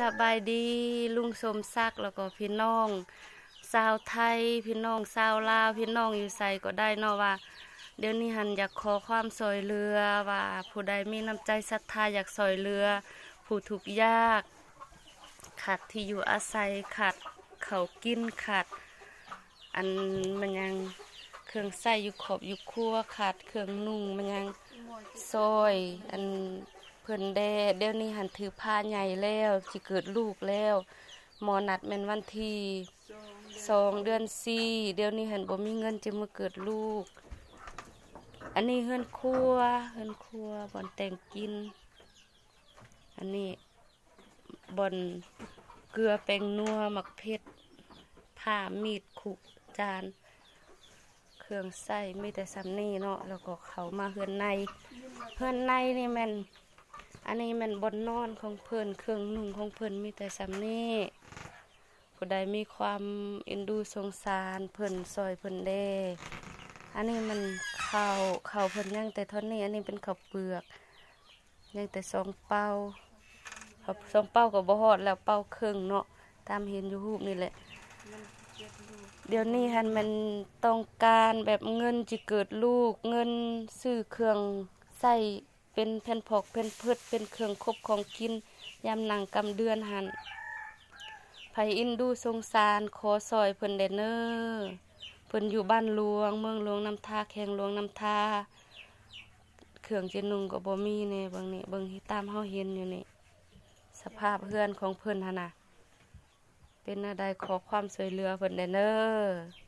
สบายดีลุงสมศักดิ์แล้วก็พี่น้องชาวไทยพี่น้องชาวลาวพี่น้องอยู่ใส่ก็ได้เนาะว่า เดี๋ยวนี้หันอยากขอความสอยเรือว่า ผู้ใดมีน้ำใจศรัทธาอยากสอยเรือ ผู้ทุกข์ยากขาดที่อยู่อาศัยขาดเขากินขาดอันมันยังเครื่องใส่อยู่ขอบอยู่ครัวขาดเครื่องนุ่งมันยังซอย อัน เพิ่นแดเดี๋ยวนี้หันถือผ้าใหญ่แล้วสิเกิดลูกแล้วหมอนัดแม่นวันที่สองเดือนสี่เดี๋ยวนี้หันบ่มีเงินจะมาเกิดลูก อันนี้เฮือนครัวเฮือนครัวบ่อนแต่งกิน อันนี้บ่อนเกลือแป้งนัวหมักเพชรผ้ามีดขุกจาน เครื่องใส่มีแต่สำนี่เนาะแล้วก็เขามาเฮือนในเฮือนในนี่แมัน อันนี้มันบนนอนของเพิ่นเครื่องนุ่งของเพิ่นมีแต่สำนี่ผู้ใดมีความเอ็นดูสงสารเพิ่นซอยเพิ่นเด้อันนี้มันข้าวข้าวเพิ่นยังแต่ท่านี้ อันนี้เป็นข้าวเปลือกยังแต่สองเป้าข้าวสองเป้าก็บ่ฮอดแล้วเป้าครึ่งเนาะตามเห็นอยู่รูปนี่แหละเดี๋ยวนี้ฮันมันต้องการแบบเงินจะเกิดลูกเงินซื้อเครื่องใส่ เป็นแผ่นพอกเป็นพืชเป็นเครื่องคบของกินยามหนังกำเดือนหันไผอินดูสงสารขอซอยเพิ่นเดเนอร์เพิ่นอยู่บ้านหลวง เมืองหลวงน้ำทาแข่งหลวงน้ำทาเครื่องเจนุงก็บ่มีเนี่ยบางนี่เบิงที่ตามเฮาเห็นอยู่นี่สภาพเฮือนของเพิ่นหั่นน่ะเป็นอะไรขอความสวยเหลือเพิ่นเดเนอร์